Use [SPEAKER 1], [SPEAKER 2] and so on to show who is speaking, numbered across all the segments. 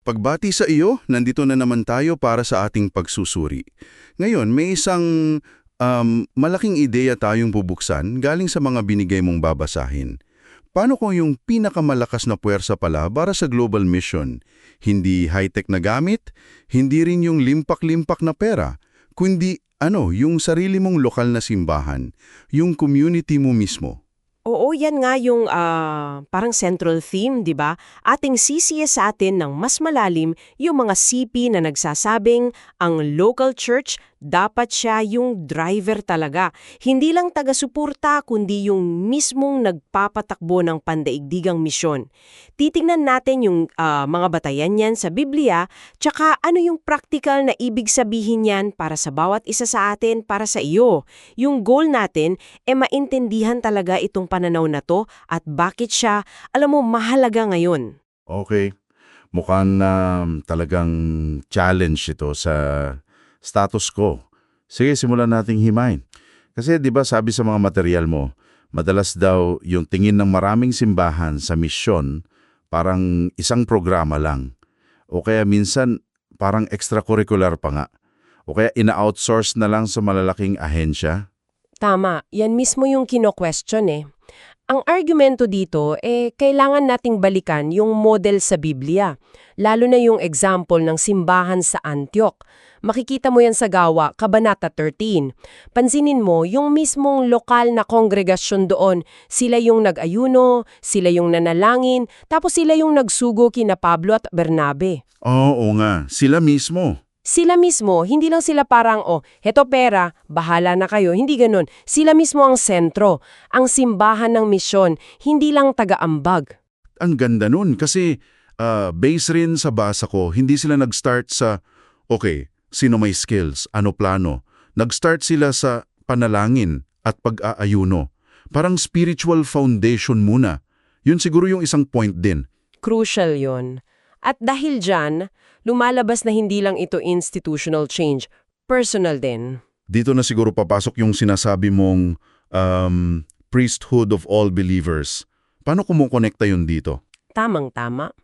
[SPEAKER 1] Pagbati sa iyo, nandito na naman tayo para sa ating pagsusuri. Ngayon, may isang um, malaking ideya tayong bubuksan galing sa mga binigay mong babasahin. Paano kung yung pinakamalakas na puwersa pala para sa global mission? Hindi high-tech na gamit, hindi rin yung limpak-limpak na pera, kundi ano, yung sarili mong lokal na simbahan, yung community mo mismo.
[SPEAKER 2] Oo, yan nga yung ah, parang central theme, di ba? Ating sisiya sa atin ng mas malalim yung mga CP na nagsasabing ang local church dapat siya yung driver talaga. Hindi lang taga-suporta kundi yung mismong nagpapatakbo ng pandaigdigang misyon. Titingnan natin yung ah, mga batayan yan sa Biblia, tsaka ano yung practical na ibig sabihin yan para sa bawat isa sa atin, para sa iyo. Yung goal natin e maintindihan talaga itong pananaw na to at bakit siya, alam mo, mahalaga ngayon.
[SPEAKER 3] Okay. Mukhang um, talagang challenge ito sa status quo. Sige, simulan nating himayin. Kasi 'di ba sabi sa mga material mo, madalas daw yung tingin ng maraming simbahan sa misyon parang isang programa lang. O kaya minsan parang extracurricular pa nga. O kaya ina-outsource na lang sa malalaking ahensya.
[SPEAKER 2] Tama, yan mismo yung kino-question eh. Ang argumento dito, eh, kailangan nating balikan yung model sa Biblia, lalo na yung example ng simbahan sa Antioch. Makikita mo yan sa gawa, Kabanata 13. Pansinin mo, yung mismong lokal na kongregasyon doon, sila yung nag-ayuno, sila yung nanalangin, tapos sila yung nagsugo kina Pablo at Bernabe.
[SPEAKER 1] Oo nga, sila mismo.
[SPEAKER 2] Sila mismo, hindi lang sila parang, oh, heto pera, bahala na kayo. Hindi ganun. Sila mismo ang sentro, ang simbahan ng misyon, hindi lang taga-ambag.
[SPEAKER 1] Ang ganda nun kasi ah, base rin sa basa ko, hindi sila nag-start sa, okay, sino may skills, ano plano. Nag-start sila sa panalangin at pag-aayuno. Parang spiritual foundation muna. Yun siguro yung isang point din.
[SPEAKER 2] Crucial yon. At dahil dyan, lumalabas na hindi lang ito institutional change, personal din.
[SPEAKER 1] Dito na siguro papasok yung sinasabi mong um, priesthood of all believers. Paano kumukonekta yun dito?
[SPEAKER 2] Tamang-tama.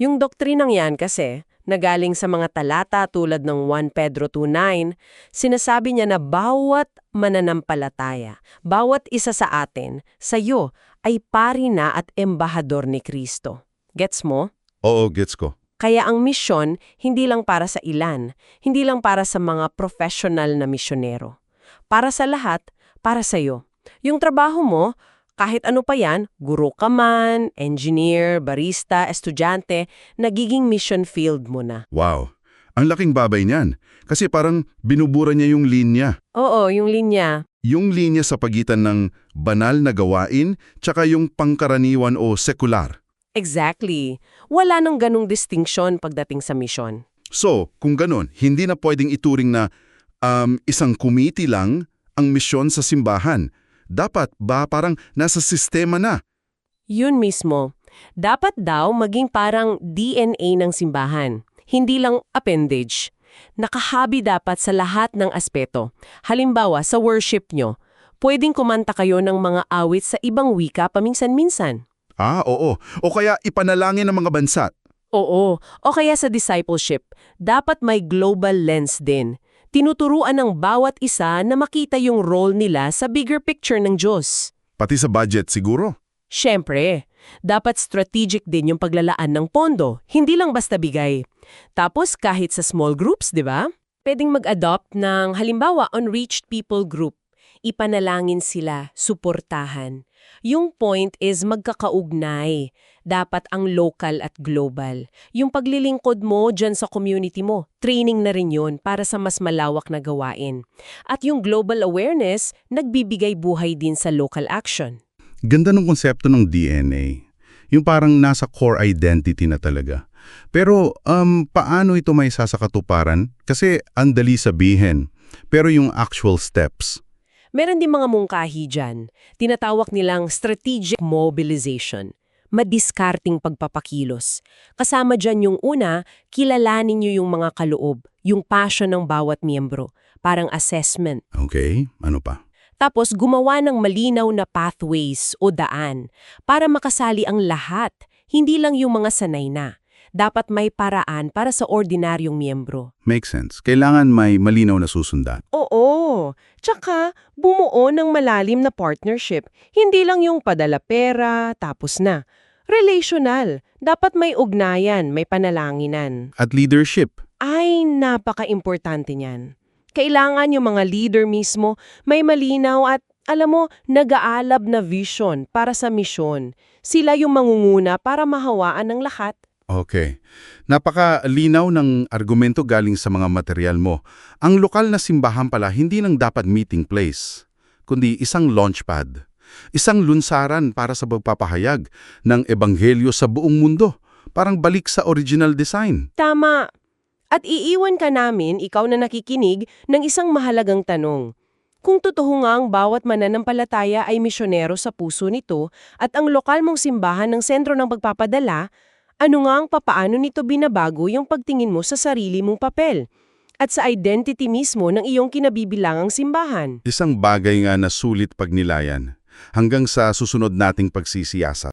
[SPEAKER 2] Yung doktrinang yan kasi, nagaling sa mga talata tulad ng 1 Pedro 2.9, sinasabi niya na bawat mananampalataya, bawat isa sa atin, sayo, ay pari na at embahador ni Kristo. Gets mo?
[SPEAKER 1] Oo, gets ko.
[SPEAKER 2] Kaya ang misyon, hindi lang para sa ilan, hindi lang para sa mga professional na misyonero. Para sa lahat, para sa'yo. Yung trabaho mo, kahit ano pa yan, guro ka man, engineer, barista, estudyante, nagiging mission field mo na.
[SPEAKER 1] Wow. Ang laking babay niyan. Kasi parang binubura niya yung linya.
[SPEAKER 2] Oo, yung linya.
[SPEAKER 1] Yung linya sa pagitan ng banal na gawain tsaka yung pangkaraniwan o sekular.
[SPEAKER 2] Exactly. Wala nang ganong distinction pagdating sa misyon.
[SPEAKER 1] So, kung ganon, hindi na pwedeng ituring na um, isang committee lang ang misyon sa simbahan. Dapat ba parang nasa sistema na?
[SPEAKER 2] Yun mismo. Dapat daw maging parang DNA ng simbahan, hindi lang appendage. Nakahabi dapat sa lahat ng aspeto. Halimbawa, sa worship nyo, pwedeng kumanta kayo ng mga awit sa ibang wika paminsan-minsan.
[SPEAKER 1] Ah, oo. O kaya ipanalangin ng mga bansa.
[SPEAKER 2] Oo, o kaya sa discipleship, dapat may global lens din. Tinuturuan ng bawat isa na makita yung role nila sa bigger picture ng Diyos.
[SPEAKER 1] Pati sa budget siguro.
[SPEAKER 2] Siyempre, dapat strategic din yung paglalaan ng pondo, hindi lang basta bigay. Tapos kahit sa small groups, di ba? Pwedeng mag-adopt ng halimbawa unreached people group. Ipanalangin sila, suportahan. Yung point is magkakaugnay. Dapat ang local at global. Yung paglilingkod mo dyan sa community mo, training na rin yun para sa mas malawak na gawain. At yung global awareness, nagbibigay buhay din sa local action.
[SPEAKER 1] Ganda ng konsepto ng DNA. Yung parang nasa core identity na talaga. Pero um, paano ito may sasakatuparan? Kasi andali sabihin. Pero yung actual steps,
[SPEAKER 2] Meron din mga mungkahi dyan. Tinatawag nilang strategic mobilization. Madiskarting pagpapakilos. Kasama dyan yung una, kilalanin nyo yung mga kaloob, yung passion ng bawat miyembro, parang assessment.
[SPEAKER 1] okay? Ano pa?
[SPEAKER 2] Tapos gumawa ng malinaw na pathways o daan para makasali ang lahat, hindi lang yung mga sanay na. dapat may paraan para sa ordinaryong miyembro.
[SPEAKER 1] Makes sense. Kailangan may malinaw na susundan.
[SPEAKER 2] Oo. Tsaka, bumuo ng malalim na partnership. Hindi lang yung padala pera, tapos na. Relational. Dapat may ugnayan, may panalanginan.
[SPEAKER 1] At leadership.
[SPEAKER 2] Ay, napaka-importante niyan. Kailangan yung mga leader mismo may malinaw at, alam mo, nag-aalab na vision para sa misyon. Sila yung mangunguna para mahawaan ng lahat.
[SPEAKER 1] Okay. Napakalinaw ng argumento galing sa mga material mo. Ang lokal na simbahan pala hindi lang dapat meeting place, kundi isang launchpad. Isang lunsaran para sa pagpapahayag ng ebanghelyo sa buong mundo. Parang balik sa original design.
[SPEAKER 2] Tama. At iiwan ka namin, ikaw na nakikinig, ng isang mahalagang tanong. Kung totoo nga ang bawat mananampalataya ay misyonero sa puso nito at ang lokal mong simbahan ng sentro ng pagpapadala, ano nga ang papaano nito binabago yung pagtingin mo sa sarili mong papel at sa identity mismo ng iyong kinabibilangang simbahan?
[SPEAKER 1] Isang bagay nga na sulit pagnilayan hanggang sa susunod nating pagsisiyasat.